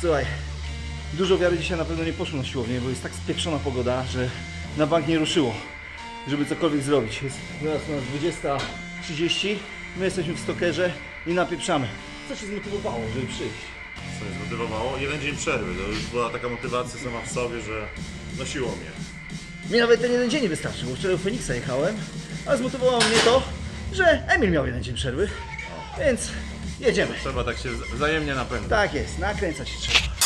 Słuchaj, dużo wiary dzisiaj na pewno nie poszło na siłownię, bo jest tak spieprzona pogoda, że na bank nie ruszyło, żeby cokolwiek zrobić. Jest teraz u nas 20.30, my jesteśmy w stokerze i napieprzamy. Co Cię zmotywowało, żeby przyjść? Co mnie zmotywowało? Jeden dzień przerwy. To już była taka motywacja sama w sobie, że nosiło mnie. Mnie nawet ten jeden dzień nie wystarczył, bo wczoraj do Feniksa jechałem, ale zmotywowało mnie to, że Emil miał jeden dzień przerwy, więc jedziemy. Trzeba tak się wzajemnie napędzać. Tak jest, nakręcać się trzeba.